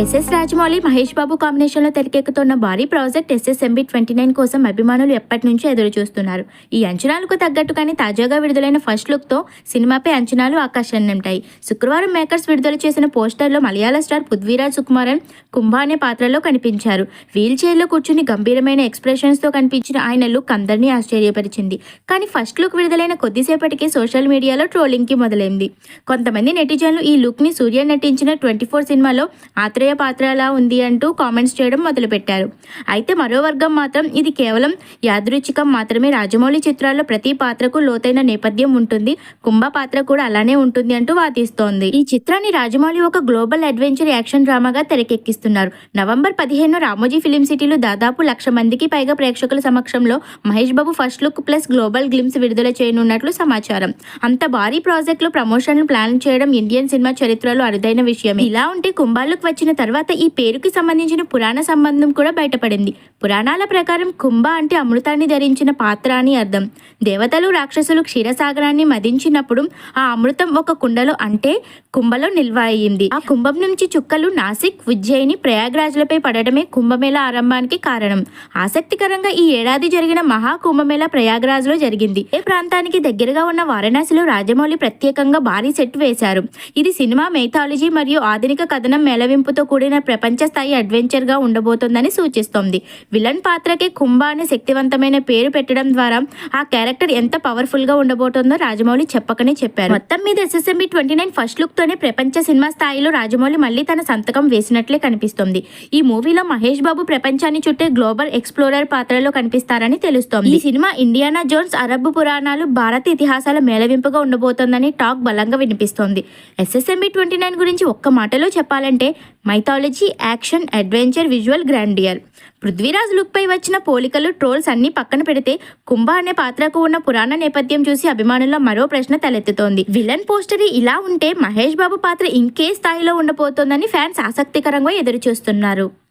SS Rajamouli Mahesh Babu కాంబినేషన్లో తెరకెక్కుతున్న భారీ ప్రాజెక్ట్ ఎస్ఎస్ఎంబి ట్వంటీ నైన్ కోసం అభిమానులు ఎప్పటి నుంచో ఎదురు చూస్తున్నారు ఈ అంచనాలకు తగ్గట్టుగానే తాజాగా విడుదలైన ఫస్ట్ లుక్తో సినిమాపై అంచనాలు ఆకర్షణీయంటాయి శుక్రవారం మేకర్స్ విడుదల చేసిన పోస్టర్లో మలయాళ స్టార్ పృథ్వీరాజ్ సుకుమారన్ కుంభ అనే పాత్రలో కనిపించారు. వీల్ చైర్లో కూర్చుని గంభీరమైన ఎక్స్ప్రెషన్స్తో కనిపించిన ఆయన లుక్ అందరినీ ఆశ్చర్యపరిచింది. కానీ ఫస్ట్ లుక్ విడుదలైన కొద్దిసేపటికే సోషల్ మీడియాలో ట్రోలింగ్కి మొదలైంది. కొంతమంది నెటిజన్లు ఈ లుక్ని సూర్య నటించిన ట్వంటీ ఫోర్ సినిమాలో హృదయ పాత్రలా ఉంది అంటూ కామెంట్స్ చేయడం మొదలుపెట్టారు. అయితే మరో వర్గం మాత్రం ఇది కేవలం యాదృచ్ఛికం మాత్రమే. రాజమౌళి చిత్రాల్లో ప్రతి పాత్రకు లోతైన నేపథ్యం ఉంటుంది. కుంభ పాత్ర కూడా అలానే ఉంటుంది అంటూ వాదిస్తోంది. ఈ చిత్రాన్ని రాజమౌళి ఒక గ్లోబల్ అడ్వెంచర్ యాక్షన్ డ్రామాగా తెరకెక్కిస్తున్నారు. నవంబర్ పదిహేను రామోజీ ఫిలిం సిటీలో దాదాపు లక్ష మందికి పైగా ప్రేక్షకుల సమక్షంలో Mahesh Babu first look plus global glimpse విడుదల చేయనున్నట్లు సమాచారం. అంత భారీ ప్రాజెక్టులు ప్రమోషన్లు ప్లాన్ చేయడం ఇండియన్ సినిమా చరిత్రలో అరుదైన విషయం ఇలా ఉంటే కుంభాలకు వచ్చిన తర్వాత ఈ పేరుకి సంబంధించిన పురాణ సంబంధం కూడా బయటపడింది. పురాణాల ప్రకారం కుంభ అంటే అమృతాన్ని ధరించిన పాత్ర అని అర్థం. దేవతలు రాక్షసులు క్షీరసాగరాన్ని మదించినప్పుడు ఆ అమృతం ఒక కుండలో అంటే కుంభలో నిల్వ అయ్యింది. ఆ కుంభం నుంచి చుక్కలు నాసిక్ ఉజ్జయిని ప్రయాగ్రాజ్లపై పడటమే కుంభమేళ ఆరంభానికి కారణం. ఆసక్తికరంగా ఈ ఏడాది జరిగిన మహా కుంభమేళ ప్రయాగ్రాజ్లో జరిగింది. ఏ ప్రాంతానికి దగ్గరగా ఉన్న వారణాసిలో రాజమౌళి ప్రత్యేకంగా భారీ సెట్ వేశారు. ఇది సినిమా మైథాలజీ మరియు ఆధునిక కథనం మేళవింపుతో కూడిన ప్రపంచ స్థాయి అడ్వెంచర్గా ఉండబోతోందని సూచిస్తోంది. విలన్ పాత్రకి కుంభ అనే శక్తివంతమైన పేరు పెట్టడం ద్వారా ఆ క్యారెక్టర్ ఎంత పవర్ఫుల్గా ఉండబోతోందో రాజమౌళి చెప్పకనే చెప్పారు. మొత్తం మీద ఎస్ఎస్ఎంబి ట్వంటీ నైన్ ఫస్ట్ లుక్తోనే ప్రపంచ సినిమా స్థాయిలో రాజమౌళి మళ్ళీ తన సంతకం వేసినట్లే కనిపిస్తోంది. ఈ మూవీలో మహేష్ బాబు ప్రపంచాన్ని చుట్టే గ్లోబల్ ఎక్స్ప్లోరర్ పాత్రలో కనిపిస్తారని తెలుస్తోంది. ఈ సినిమా ఇండియానా జోన్స్ అరబ్ పురాణాలు భారత ఇతిహాసాల మేళవింపుగా ఉండబోతోందని టాక్ బలంగా వినిపిస్తోంది. ఎస్ఎస్ఎంబి ట్వంటీ నైన్ గురించి ఒక్క మాటలో చెప్పాలంటే mythology action adventure visual grandeur Prithviraj లుక్పై వచ్చిన పోలికలు ట్రోల్స్ అన్ని పక్కన పెడితే కుంభ అనే పాత్రకు ఉన్న పురాణ నేపథ్యం చూసి అభిమానుల్లో మరో ప్రశ్న తలెత్తుతోంది. విలన్ పోస్టర్ ఇలా ఉంటే మహేష్ బాబు పాత్ర ఇంకే స్థాయిలో ఉండబోతోందని ఫ్యాన్స్ ఆసక్తికరంగా ఎదురుచూస్తున్నారు.